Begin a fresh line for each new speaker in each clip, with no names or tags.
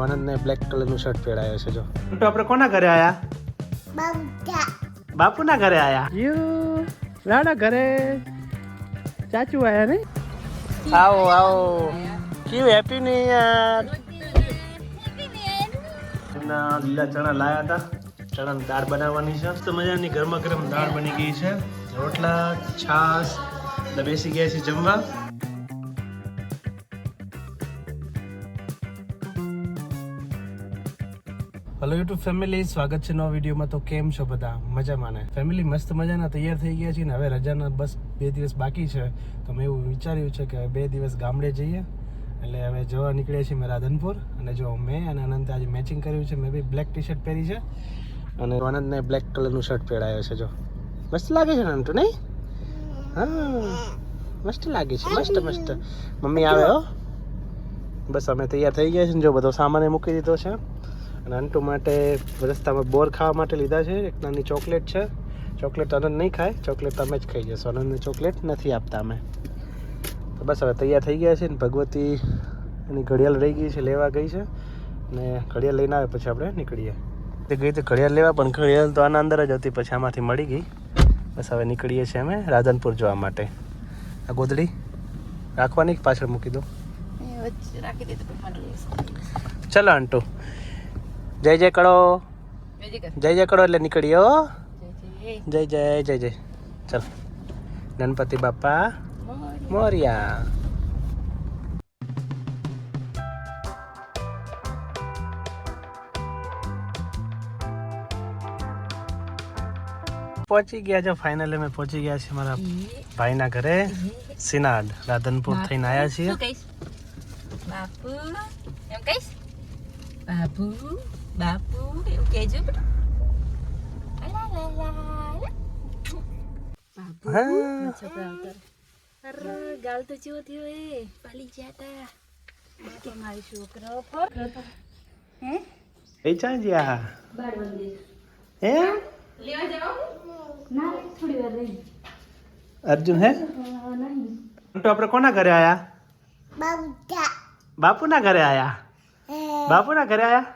આનંદને black કલરનું shirt પહેરાયો છે જો. તો આપણે કોના ઘરે આયા? બાપુના ઘરે આયા? યુ લાડા ઘરે. ચાચુ આયા ને? આવો આવો. કેવું હેપી ન્યુ યર એમના લીલા ચણા લાયા હતા. ચણાની દાળ બનાવવાની છે. તો મજાની ગરમા ગરમ દાળ બની ગઈ છે. રોટલા છાશ બેસી ગયા છે જમવા. હલો યુટ્યુબ ફેમિલી સ્વાગત છે નવા વિડીયોમાં. તો કેમ છો બધા? મજામાં ને? ફેમિલી મસ્ત મજાના, તૈયાર થઈ ગયા છે ને? હવે રજાના બસ બે દિવસ બાકી છે. તો મેં એવું વિચાર્યું છે કે બે દિવસ ગામડે જઈએ. એટલે હવે જવા નીકળ્યા છીએ મેં રાધનપુર અને જો મેં અને અનંતે આજે મેચિંગ કર્યું છે, મેં બી બ્લેક ટી શર્ટ પહેરી છે. અને આનંદને બ્લેક કલરનું શર્ટ પહેરાયો છે, જો. મસ્ત લાગે છે ને અંટુ નહીં? હા. મસ્ત લાગે છે. મસ્ત મસ્ત. મમ્મી આવે, હો. બસ અમે તૈયાર થઈ ગયા છે ને, જો બધો સામાન મૂકી દીધો છે. અને અંટુ માટે રસ્તામાં બોર ખાવા માટે લીધા છે. એક નાની ચોકલેટ છે. ચોકલેટ આનંદ નહીં ખાય. ચોકલેટ તમે જ ખાઈ જશો. આનંદને ચોકલેટ નથી આપતા અમે. તો બસ હવે તૈયાર થઈ ગયા છે ને ભગવતી એની ઘડિયાળ રહી ગઈ છે લેવા ગઈ છે. ને ઘડિયાળ લઈને આવે પછી આપણે નીકળીએ. તે ગઈ તો ઘડિયાળ લેવા પણ ઘડિયાળ તો આના અંદર જ હતી પછી આમાંથી મળી ગઈ. બસ હવે નીકળીએ છીએ અમે રાધનપુર જવા માટે. આ ગોદડી રાખવાની પાછળ મૂકી દો
રાખી દે
ચલો અંટુ જય જય કરો. જય જય કરો એટલે નીકળ્યો જય જય. જય જય ચલ. ગણપતિ બાપા મોરિયા. પહોંચી ગયા છે ફાઇનલી અમે પહોંચી ગયા છીએ મારા ભાઈના ઘરે. સિનાડ રાધનપુર થઈને આવ્યા છીએ.
બાપુ એમ કહીશ? બાપુ બાપુ એવું કહેજો બેટા. બાપુ ગાલ તો જેવો થયો એ પાલી ગયા તા બાપુ મારી છોકરો ફોર હે
એ ચાં જ્યા હે
લેવા જાવ ના થોડી વાર રહી
અર્જુન હે
નહીં
તો આપણે કોના ઘરે આયા બાપુના ઘરે આયા બાપુના ઘરે આયા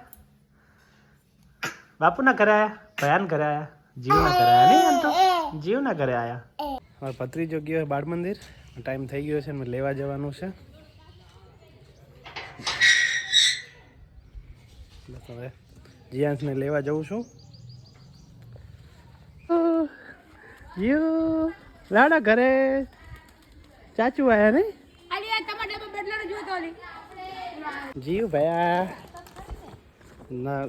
બાપુના ઘરે આયા? ભયાન ઘરે આયા? જીવના ઘરે આયા? નહીં એમ તો? જીવના ઘરે આયા? મારો ભત્રીજો ગયો બાળ મંદિર ટાઈમ થઈ ગયો છે ને લેવા જવાનું છે. બસ હવે જીયાંશને લેવા જઉં છું. યુ લાડા ઘરે. ચાચુ આયા નહીં? જીવ ભયા. ના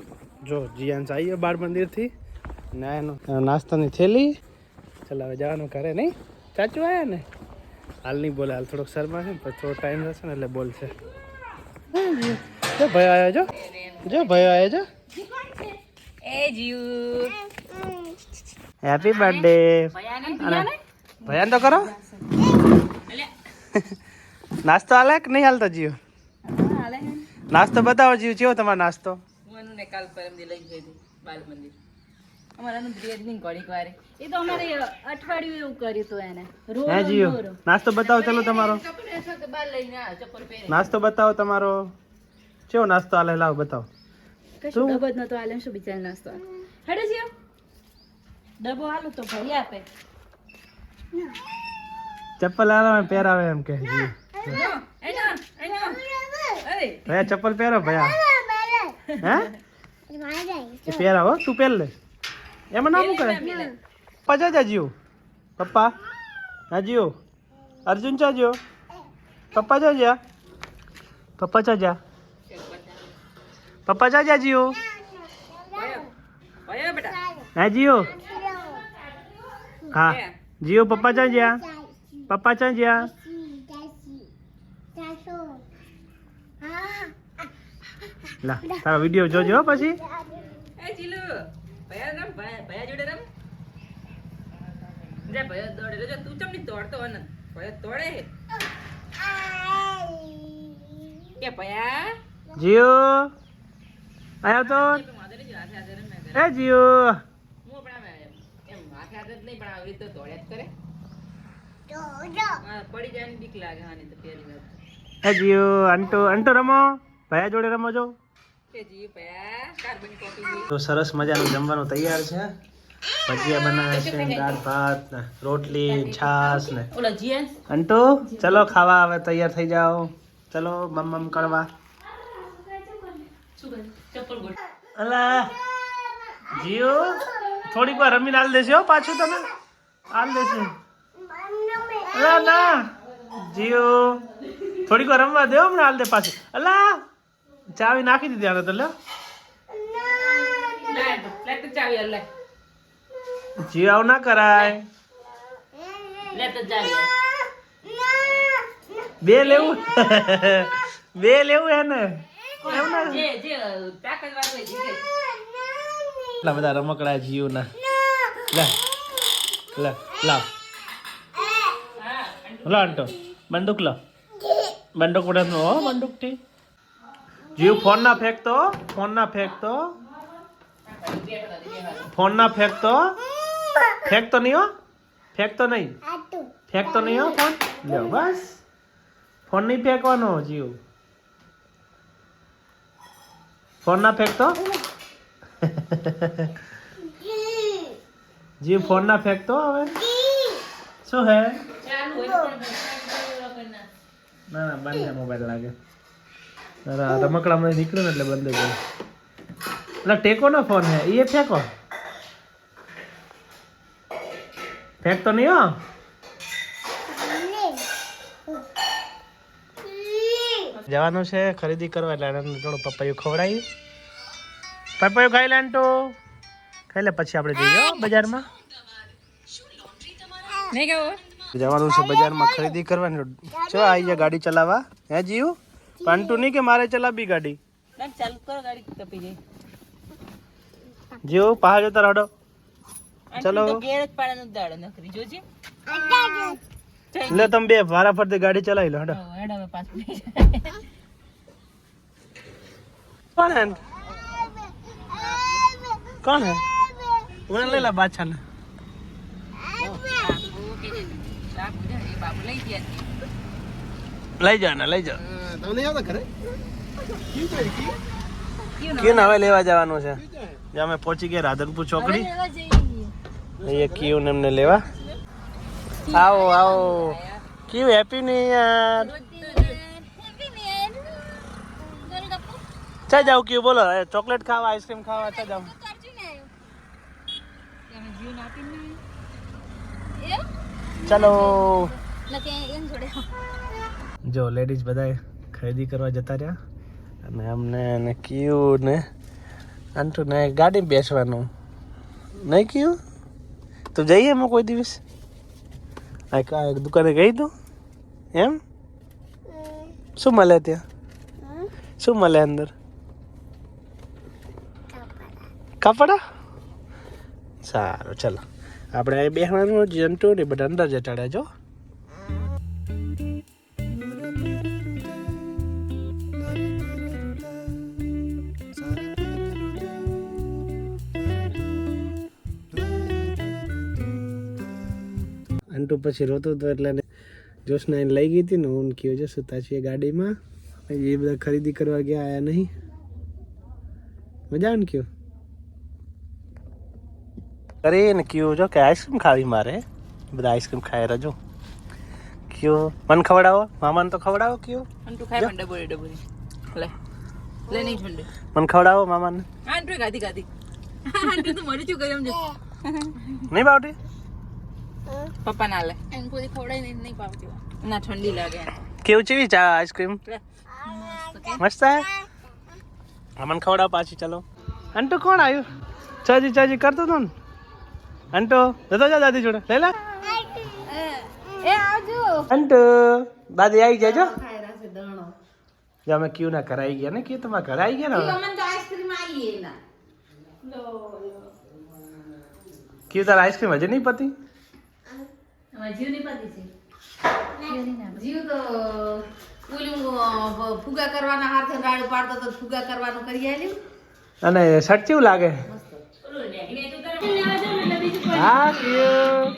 જો જીયાંશ આવી ગયો બાળ મંદિરથી. ને એનો નાસ્તાની થેલી. ચાલ હવે જવાનું કરે નહીં. ચાચું આવ્યા ને? હાલ નહીં બોલે હાલ થોડોક શરમા છે ને પછી થોડો ટાઈમ થશે ને એટલે બોલશે. જો ભયો આવ્યો જો. જો ભયો આવ્યો જો.
એ જીવ
હેપી બર્થડે
ભયાને
તો કરો. નાસ્તો હાલે કે નહીં હાલતો જીવ નાસ્તો બતાવો જીવ ચેવો તમારો નાસ્તો?
ને કાલ પરમદી લઈ ગઈ હતી બાલ મંદિર. અમારાનું બ્રેડની ઘડીક વારે. એ તો અમારે અઠવાડિયું એવું કર્યું હતું એને. રોજ
હે નાસ્તો બતાવો ચલો તમારો.
બાર લઈને આ ચપ્પલ પહેરે.
નાસ્તો બતાવો તમારો. કેવો નાસ્તો આલે લાવ બતાવો.
કશું ડબો જ નતો આલે શું બિચાર નાસ્તો હેડે જીઓ. ડબો આલો તો ભરી આપે.
ચપ્પલ હાલો પહેરાવે એમ કે. જીવ
એના એના અરે.
ભયા ચપ્પલ પહેરો ભયા. હે? એ આવો તું પહેર લે. એમાં ના કરે પપ્પા જા જા જીવ પપ્પા હા જીવ અર્જુન ચા જ્યો પપ્પા જા જા પપ્પા ચા જા પપ્પા ચા
જીઓ
હા જીઓ હા. જીઓ પપ્પા ચા જ્યા પપ્પા ચા જ્યા લા તારો વિડિયો જોજો પછી.
એ જીલુ ભયા રમ ભયા જોડે રમ. જે ભયો દોડે જો તું ચમની દોડતો અનંત? ભયો દોડે કે ભયા?
જીઓ આયો તો. એ જીઓ
હું પણ આવે એમ હાથે હાથે જ નહીં પણ આવી રીતે દોડ્યા જ કરે. હા, પડી જાય ને બીક લાગે હા નહીં તો પેલી વાત
એ જીઓ અંટો અંટો રમો. ભયા જોડે રમો છો? તો સરસ મજાનું જમવાનું તૈયાર છે. ભજીયા બનાવે છે દાળ ભાત ને રોટલી છાસ ને. અંટુ ચલો ખાવા હવે તૈયાર થઈ જાઓ. ચલો મમ મમ કરવા અલા જીઓ થોડીક વાર રમીને હાલ દેશો પાછું તમે હાલ દેશે અલા ના. જીઓ થોડીક વાર રમવા દેવો હમણાં હાલ દે પાછું. અલા ચાવી નાખી દીધી આને તો
લે.
આવું ના કરાય. બે લેવું? બે લેવું
એને?
એટલા બધા રમકડા જીવના. લે લે લાવ. લો આંટો. બંદૂક લો. બંદૂક ઉડાડનો હો બંદૂકથી જીવ ફોન ના ફેંકતો ફોન ના ફેંકતો. ફોન ના ફેંકતો. ફેંકતો નહીં હો. ફેંકતો નહીં. ફેંકતો નહીં હો ફોન. લ્યો બસ. ફોન નહીં ફેંકવાનો જીવ. ફોન ના ફેંકતો. જીવ ફોન ના ફેંકતો હવે. શું હે. ના ના બંધ મોબાઈલ લાગે. રમકડામાં નીકળ્યું ને એટલે બંધ થઈ ગયું. એટલે ટેકો નો ફોન હે એ ફેંકો. ફેંકતો નહીં હો. જવાનું છે ખરીદી કરવા એટલે એને થોડું પપૈયું ખવડાવી. પપૈયું ખાઈ લે તો ખાઈ લે પછી આપણે જઈએ બજારમાં. જવાનું છે બજારમાં ખરીદી કરવાની. ચો આવી જાય ગાડી ચલાવવા. હે જીવ પાંટુ નહીં કે મારે ચલાવવી ગાડી?
ના ચાલુ કરો ગાડી કપી જાય
જીવ પહાડ જતા રડો
ચલો. પાડાનું દાડો જોજે.
લે તમે બે વારા ફરતી ગાડી ચલાવી લો હડો.
હેડ.
કોણ હે? કોણ હે? મને લઈ લે બાદશાહ ને
બાપુ લઈ ગયા
લઈ જાવ ને લઈ આવતા
ઘરે?
ક્યુ હવે લેવા જવાનું છે? જ્યાં અમે પહોંચી ગયા રાધનપુર ચોકડી અહીંયા કીવું ને એમને લેવા. આવો આવો. ક્યુ હેપી ન્યુ યર ચા જાવ ક્યુ બોલો. ચોકલેટ ખાવા આઈસ્ક્રીમ ખાવા ચા જાવ ચલો. જો લેડીઝ બધાએ ખરીદી કરવા જતા રહ્યા. અને અમને ને ક્યુ ને અંટુ ને ગાડી બેસવાનું. નહીં કહ્યું તો જઈએ અમે કોઈ દિવસ? આ દુકાને ગઈ તું? એમ? શું મળે ત્યાં? શું મળે અંદર? કપડા. સારું, ચલો. આપણે બેસવાનું જંતુ ને બધા અંદર જટાડ્યા જો. અંટુ પછી રોતું હતું એટલે જોશના એને લઈ ગઈ હતી ને હું કયો જો સુતા છીએ ગાડીમાં. એ બધા ખરીદી કરવા ગયા આયા નહીં. મજા આવે ને કયો? અરે ને કયો જો કે આઈસ્ક્રીમ ખાવી મારે. બધા આઈસ્ક્રીમ ખાઈ રજો કયો? મને ખવડાવો? મામાને તો ખવડાવો કયો?
અંટુ ખાય પણ ડબોરી ડબોરી લે. લે નહીં ઠંડે.
મને ખવડાવો મામાને.
આંટુ ગાધી ગાધી આંટુ તો મરી એમ જો.
નહીં બાવટી
પપ્પા ના લે. એમ કોઈ ખવડાય નહીં નહીં પાવતી ના ઠંડી લાગે
કેવું ચેવી ચા આઈસ્ક્રીમ મસ્ત હે? અમન ખવડાવ પાછી ચલો. અંટુ કોણ આવ્યું? ચાજી ચાજી કરતો તો ને. અંટુ જતો જા દાદી જોડે. લઈ લે.
એ આવજો.
અંટુ દાદી આવી જાય જો? જો અમે ક્યુ ના કરાઈ ગયા ને? કે તમારા કરાઈ ગયા ને
અમન તો આઈસ્ક્રીમ આવી ના
ક્યુ તારા આઈસ્ક્રીમ હજી નહીં પતી?
જીવની છે? જીવ તો ઓલું ફુગા કરવાના હાથે રાડું પાડતો તો ફુગા કરવાનું કરી આલ્યું.
અને શર્ટ કેવું લાગે? હા
કરવાનું?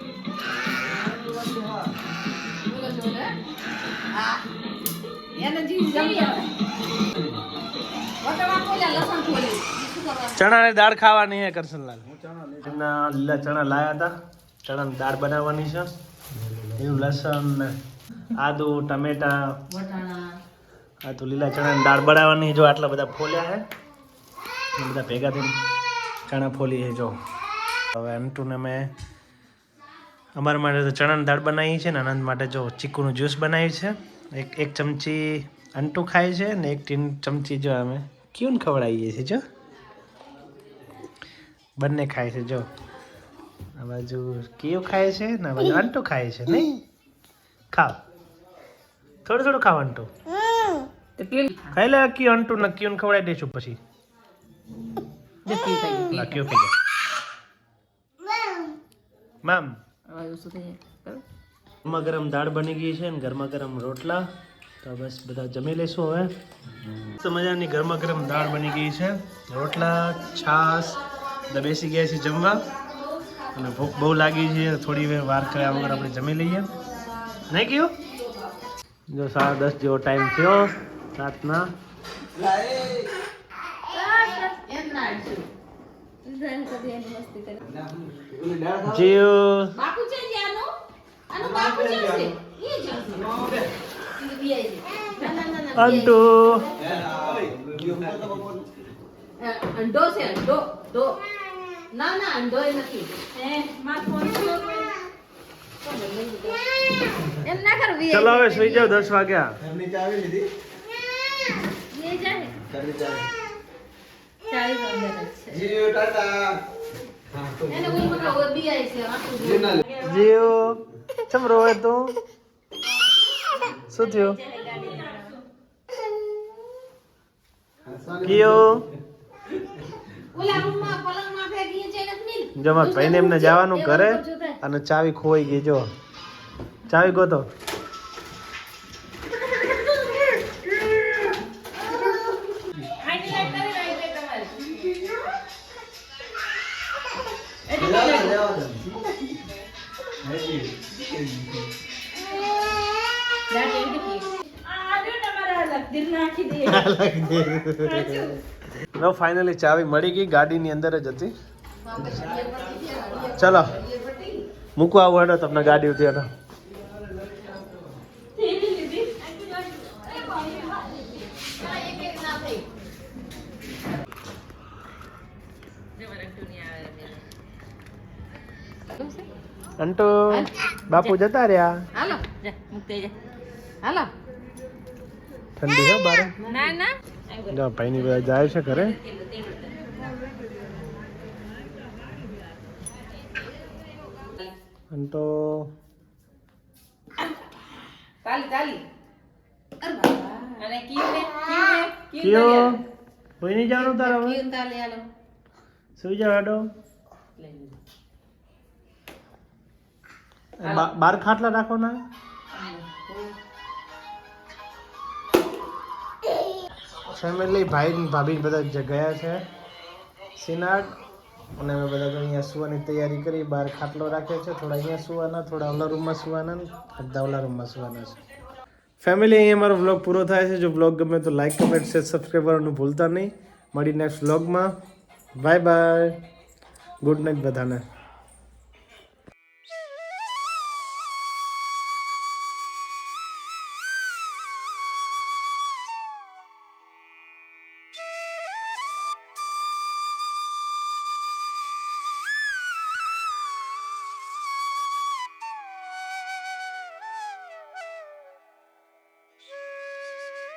ચણાની દાળ ખાવાની છે કરશનલાલ. એમના લીલા ચણા લાયા હતા. ચણાની દાળ બનાવવાની છે. એનું લસણ આદુ ટમેટા આ તો લીલા ચણાની દાળ બનાવવાની જો આટલા બધા ફોલ્યા છે એ બધા ભેગા થઈને ચણા ફોલી છે જો. હવે અંટુને મેં અમારા માટે તો ચણાની દાળ બનાવી છે ને આનંદ માટે જો ચીકુનું જ્યુસ બનાવ્યું છે. એક એક ચમચી અંટુ ખાય છે ને એક ટીન ચમચી જો અમે ક્યુન ખવડાવીએ છીએ જો. બંને ખાય છે જો. આ બાજુ કેવ ખાય છે ને આ બાજુ અંટુ ખાય છે, નહીં? ખાવ. થોડું થોડું ખાવ અંટુ
તો
ખાઈ લે કી અંટુ ને ખવડાવી દઈશું પછી. મેમ? ગરમા ગરમ દાળ બની ગઈ છે ને ગરમા ગરમ રોટલા. તો બસ બધા જમી લઈશું હવે. મસ્ત મજાની ગરમા ગરમ દાળ બની ગઈ છે. રોટલા બધા બેસી ગયા છે જમવા. અને ભૂખ બહુ લાગી છે, થોડી વાર વાર કર્યા વગર આપણે જમી લઈએ. નહીં કયું જો સાડા દસ જેવો ટાઈમ થયો, રાતના. અંટુ.
અંડો છે અંડો ના ના અંડો એ નથી એમ ના કર વી
ચલો હવે સુઈ જાઓ દસ વાગ્યા
વી જાય ચાલીસ અંદર જ છે એને ઓલી મતલબ ઓલી બિયાઈ છે આખું જોયું.
જીવ ચમ રોવે તું શું થયું કયો
ઓલા રૂમમાં પલંગમાં ફેંકીએ છે નથી ને?
જો મારા ભાઈને એમને જવાનું
કરે
ઘરે અને ચાવી ખોવાઈ ગઈ જો. ચાવી ગોતો.
કેટલી?
નો ફાઇનલી ચાવી મળી ગઈ ગાડીની અંદર જ હતી. ચલો મૂકવા આવું હેડો તમને ગાડી ઉતી હેડો. અંટુ બાપુ જતા રહ્યા?
હાલો જા મૂકતે જા હાલો.
ઠંડી હો બારે.
ના ના.
જો ભાઈની બધા જાય છે ઘરે. તો
તાલી તાલી. અને કીયું ને કીયું
કોઈ નહીં જાણું તારા હવે?
કીયું તાલી
સુઈ હેડો બાર ખાટલા રાખો ના ફેમિલી ભાઈ ભાભી બધા ગયા છે. સિનાડ, અને અમે બધા અહીંયા સુવાની તૈયારી કરી, બહાર ખાટલો રાખ્યો છે, થોડા અહીંયા સુવાના, થોડા ઓલા રૂમમાં સુવાના અડધા ઓલા રૂમમાં સુવાના છે. ફેમિલી અહીંયા મારો વ્લોગ પૂરો થાય છે. જો વ્લોગ ગમે તો લાઈક કમેન્ટ શેર સબસ્ક્રાઈબ કરવાનું ભૂલતા નહીં. મળી નેક્સ્ટ વ્લોગમાં બાય બાય ગુડ નાઇટ બધાને.